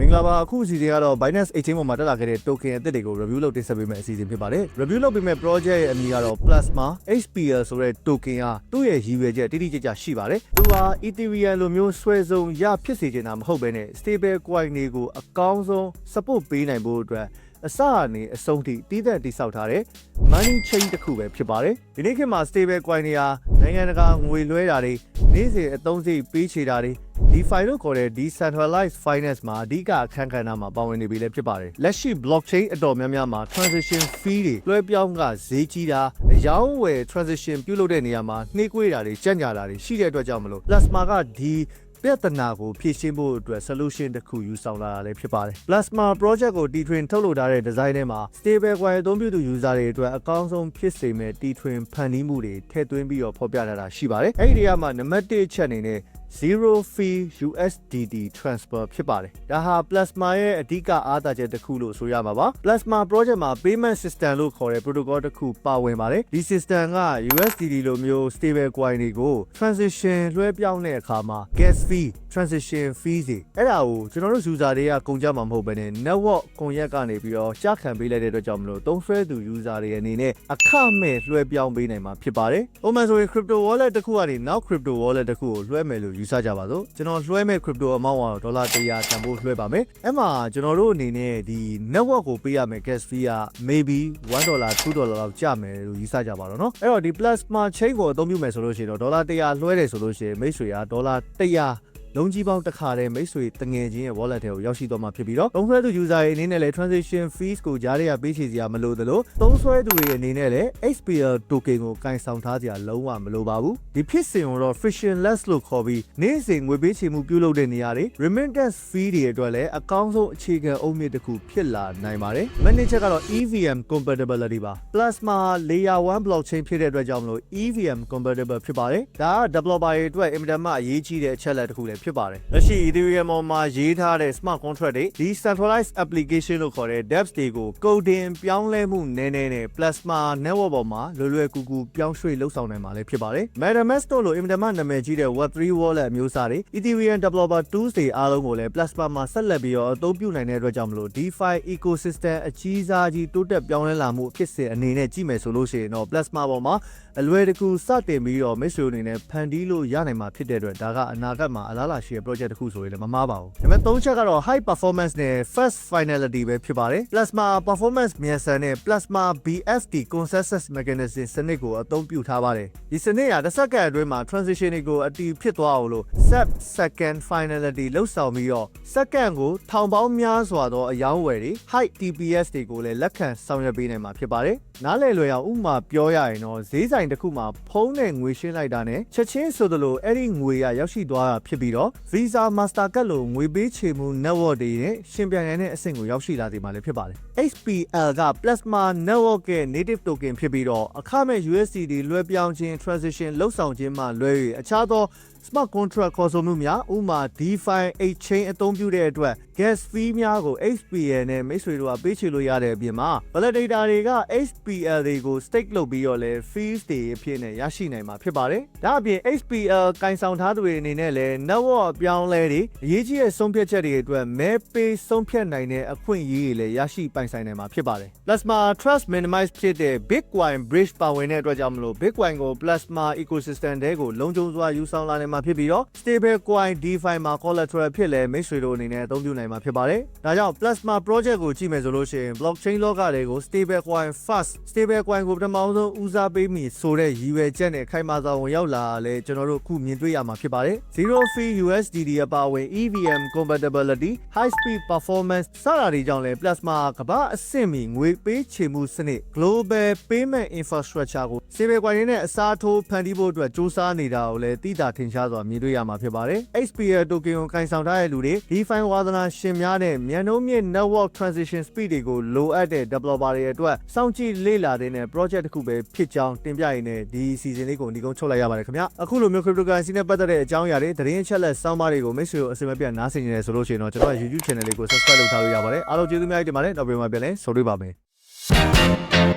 မင်္ဂလာပါအခုအစီအစဉ်ကတော့ Binance Exchange ပေါ်မှာတက်လာခဲ့တဲ့ token အသစ်တွေကို review လုပ်တင်ဆက်ပေးမယ့်အစီအစဉ်ဖြစ်ပါတယ် review လုပ်ပေးမယ့် project ရဲ့အမည်ကတော့ Plasma HPL ဆိုတဲ့ token ဟာသူ့ရဲ့ရည်ရွယ်ချက်တိတိကျကျရှိပါတယ်သူဟာ Ethereum လိုမျိုးဆွဲဆုံးရဖြစ်စေချင်တာမဟုတ်ဘဲနဲ့ stable coin တွေကိုအကောင်းဆုံး support ပေးနိုင်ဖို့အတွက် အစအနေအဆုံးထိတည်တဲ့တိဆောက်ထားတဲ့ money chain တစ်ခုပဲဖြစ်ပါတယ်ဒီနေ့ခေတ်မှာ stable coin တွေဟာနိုင်ငံတကာငွေလွှဲတာတွေနေ့စဉ်အသုံးစရိတ်ပေးချေတာတွေ DeFi လို့ခေါ်တဲ့ decentralized finance မှာအဓိကအခန်းကဏ္ဍမှာပါဝင်နေပြီလည်းဖြစ်ပါတယ်လက်ရှိ blockchain အတော်များများမှာ transaction fee တွေလွှဲပြောင်းကဈေးကြီးတာအယောင်းဝယ် transaction ပြုလုပ်တဲ့နေရာမှာနှေးကွေးတာတွေကြံ့ကြာတာတွေရှိတဲ့အတွက်ကြောင့်မလို့ Plasma ကဒီ ပြဿနာကိုဖြေရှင်းဖို့အတွက် solution တစ်ခုယူဆောင်လာတာလည်းဖြစ်ပါတယ် Plasma project ကို T-Twin ထုတ်လုပ်ထားတဲ့ design ထဲမှာ stable coin အသုံးပြုသူ user တွေအတွက်အကောင်းဆုံးဖြစ်စေမယ့် T-Twin ဖန်တီးမှုတွေထည့်သွင်းပြီးတော့ဖော်ပြထားတာရှိပါတယ်အဲ့ဒီနေရာမှာနံပါတ်1ချက်အနေနဲ့ zero fee USDT transfer ဖြစ်ပါတယ်။ဒါဟာ Plasma ရဲ့အဓိကအားသာချက်တစ်ခုလို့ဆိုရမှာပါ။ Plasma project မှာ payment system လို့ခေါ်တဲ့ protocol တစ်ခုပါဝင်ပါတယ်။ဒီ system က USDT လိုမျိုး stable coin တွေကို transition လွှဲပြောင်းတဲ့အခါမှာ gas fee transition fee တွေအဲ့ဒါကိုကျွန်တော်တို့ user တွေကကုန်ကြမှာမဟုတ်ဘဲနဲ့ network ကွန်ရက်ကနေပြီးတော့ကြားခံပေးလိုက်တဲ့အတွက်ကြောင့်မလို့သုံးဆွဲသူ user တွေအနေနဲ့အခမဲ့လွှဲပြောင်းပေးနိုင်မှာဖြစ်ပါတယ်။ဥပမာဆိုရင် crypto wallet တစ်ခုကနေနောက် crypto wallet တစ်ခုကိုလွှဲမယ်လို့ယူဆကြပါစို့ကျွန်တော်လွှဲမဲ့ crypto amount ကတော့ဒေါ်လာ100တန်ဖိုးလွှဲပါမယ်။အဲ့မှာကျွန်တော်တို့အနေနဲ့ဒီ network ကိုပေးရမယ် gas fee က maybe 1 dollar 2 dollar လောက်ကျမယ်လို့ယူဆကြပါတော့เนาะအဲ့တော့ဒီ plasma chain ကိုအသုံးပြုမယ်ဆိုလို့ရှိရင်တော့ဒေါ်လာ100လွှဲတယ်ဆိုလို့ရှိရင်မိတ်ဆွေကဒေါ်လာ100 လုံးကြီးပေါင်းတစ်ခါတည်းမိတ်ဆွေတငယ်ချင်းရဲ့ wallet ထဲကိုရောက်ရှိသွားမှာဖြစ်ပြီးတော့သုံးဆွဲသူ user တွေအနေနဲ့လည်း transaction fees ကိုကြားရပေးချေစရာမလိုသလိုသုံးဆွဲသူတွေအနေနဲ့လည်း HPL token ကိုကင်ဆောင်ထားစရာလုံးဝမလိုပါဘူးဒီဖြစ်စဉ်ကိုတော့ frictionless လို့ခေါ်ပြီးနေ့စဉ်ငွေပေးချေမှုပြုလုပ်တဲ့နေရာတွေ remittance fee တွေအတွက်လည်းအကောင်းဆုံးအခြေခံအုတ်မြစ်တစ်ခုဖြစ်လာနိုင်ပါတယ်။ manager ကတော့ EVM compatibility ပါ Plasma layer 1 blockchain ဖြစ်တဲ့အတွက်ကြောင့်မလို့ EVM compatible ဖြစ်ပါတယ်ဒါက developer တွေအတွက်အင်မတန်မှအရေးကြီးတဲ့အချက်လက်တစ်ခုလည်းဖြစ်ပါတယ်လက်ရှိ Ethereum ပေါ်မှာရေးထားတဲ့ smart contract တွေ decentralized application လို့ခေါ်တဲ့ dApps တွေကို coding ပြောင်းလဲမှုနည်းနည်းနဲ့ Plasma network ပေါ်မှာလွယ်လွယ်ကူကူပြောင်းရွှေ့လှုပ်ဆောင်နိုင်မှာလည်းဖြစ်ပါတယ် MetaMask တို့လိုအင်မတန်မှနာမည်ကြီးတဲ့ Web3 wallet အမျိုးအစားတွေ Ethereum developer tools တွေအားလုံးကိုလည်း Plasma မှာဆက်လက်ပြီးတော့အသုံးပြုနိုင်တဲ့အတွက်ကြောင့်မလို့ DeFi ecosystem အကြီးစားကြီးတိုးတက်ပြောင်းလဲလာမှုဖြစ်စဉ်အနေနဲ့ကြည့်မယ်ဆိုလို့ရှိရင်တော့ Plasma ပေါ်မှာအလွယ်တကူစတင်ပြီးတော့မိတ်ဆွေတို့အနေနဲ့ဖန်တီးလို့ရနိုင်မှာဖြစ်တဲ့အတွက်ဒါကအနာဂတ်မှာအလားအလာရှိတဲ့ project တစ်ခုဆိုရင်လည်းမမှားပါဘူး။ဒါပေမဲ့၃ချက်ကတော့ high performance နဲ့ fast finality ပဲဖြစ်ပါတယ်။ Plasma performance မြန်ဆန်တဲ့ Plasma BFT consensus mechanism စနစ်ကိုအသုံးပြုထားပါတယ်။ဒီစနစ်ဟာတစ်စက္ကန့်အတွင်းမှာ transition တွေကိုအတီးဖြစ်သွားအောင်လို့ sub second finality လောက်ဆောင်ပြီးတော့စက္ကန့်ကိုထောင်ပေါင်းများစွာသောအယောင်းဝယ်တွေ high TPS တွေကိုလည်းလက်ခံဆောင်ရွက်ပေးနိုင်မှာဖြစ်ပါတယ်။နားလည်လွယ်အောင်ဥပမာပြောရရင်တော့ဈေးဆိုင်တစ်ခုမှာဖုန်းနဲ့ငွေရှင်းလိုက်တာနဲ့ချက်ချင်းဆိုသလိုအဲ့ဒီငွေရရောက်ရှိသွားတာဖြစ်ပြီးတော့ Visa Mastercard လိုငွေပေးချေမှု network တွေနဲ့ရှင်ပြိုင်နိုင်တဲ့အဆင့်ကိုရောက်ရှိလာစေမှာလည်းဖြစ်ပါတယ်။ HPL က Plasma network ရဲ့ native token ဖြစ်ပြီးတော့အခမဲ့ USDT လွှဲပြောင်းခြင်း transition လှုပ်ဆောင်ခြင်းမှလွဲ၍အခြားသော smart contract ခေါ်ဆိုမှုများဥပမာ DeFi exchange အသုံးပြုတဲ့အတွက် gas fee များကို HPL နဲ့မိတ်ဆွေတို့ကပေးချေလို့ရတဲ့အပြင်မှာ validator တွေက HPL တွေကို stake လုပ်ပြီးတော့လဲ fees တွေအဖြစ်နဲ့ရရှိနိုင်မှာဖြစ်ပါတယ်။ဒါအပြင် HPL ကင်ဆောင်ထားသူတွေအနေနဲ့လည်း network အပြောင်းလဲတွေအရေးကြီးတဲ့ဆုံးဖြတ်ချက်တွေအတွက်မဲပေးဆုံးဖြတ်နိုင်တဲ့အခွင့်အရေးတွေလည်းရရှိပိုင်ဆိုင်နိုင်မှာဖြစ်ပါတယ်။ Plasma trust minimize ဖြစ်တဲ့ Bitcoin bridge ပါဝင်တဲ့အတွက်ကြောင့်မလို့ Bitcoin ကို Plasma ecosystem တဲကိုလုံခြုံစွာယူဆောင်လာနိုင်မှာဖြစ်ပြီးတော့ stable coin DeFi မှာ collateral ဖြစ်လဲမိတ်ဆွေတို့အနေနဲ့အသုံးပြုနိုင်မှာဖြစ်ပါတယ်။ဒါကြောင့် Plasma project ကိုကြည့်မယ်ဆိုလို့ရှိရင် blockchain လောကတွေကို stable coin first stable coin ကိုပထမဆုံးဦးစားပေးမိဆိုတဲ့ရည်ရွယ်ချက်နဲ့ခိုင်မာစွာဝင်ရောက်လာလဲကျွန်တော်တို့အခုမြင်တွေ့ရမှာဖြစ်ပါတယ်။ zero fee USDT အပါအဝင် EVM compatibility high speed performance စတာတွေကြောင့်လဲ Plasma ကမ္ဘာအဆင့်မီငွေပေးချေမှုစနစ် global payment infrastructure ကို stable coin နဲ့အစားထိုးဖန်တီးဖို့အတွက်စ조사နေတာကိုလည်းသိတာထင်ရှားစွာမြင်တွေ့ရမှာဖြစ်ပါတယ်။ HPL token ကိုကင်ဆောင်ထားတဲ့လူတွေ DeFi ဝါသနာရှင်များနဲ့မြန်နှုံးမြင့် network transition speed တွေကိုလိုအပ်တဲ့ developer တွေအတွက်စောင့်ကြည့်လေ့လာတဲ့ project တစ်ခုပဲဖြစ်ကြောင်းတင်ပြရင်းနဲ့ဒီ season လေးကိုဒီကုန်းချုပ်လိုက်ရပါတယ်ခင်ဗျအခုလိုမျိုး cryptocurrency နဲ့ပတ်သက်တဲ့အကြောင်းအရာတွေသတင်းအချက်လက်စောင်းပါးတွေကိုမိတ်ဆွေတို့အစင်မပြတ်နားဆင်နေတယ်ဆိုလို့ရှိရင်တော့ကျွန်တော်ရဲ့ YouTube channel လေးကို subscribe လုပ်ထားလို့ရပါတယ်အားလုံးကျေးဇူးများတင်ပါတယ်နောက်ပြန်မှပြန်လဲဆုံတွေ့ပါမယ်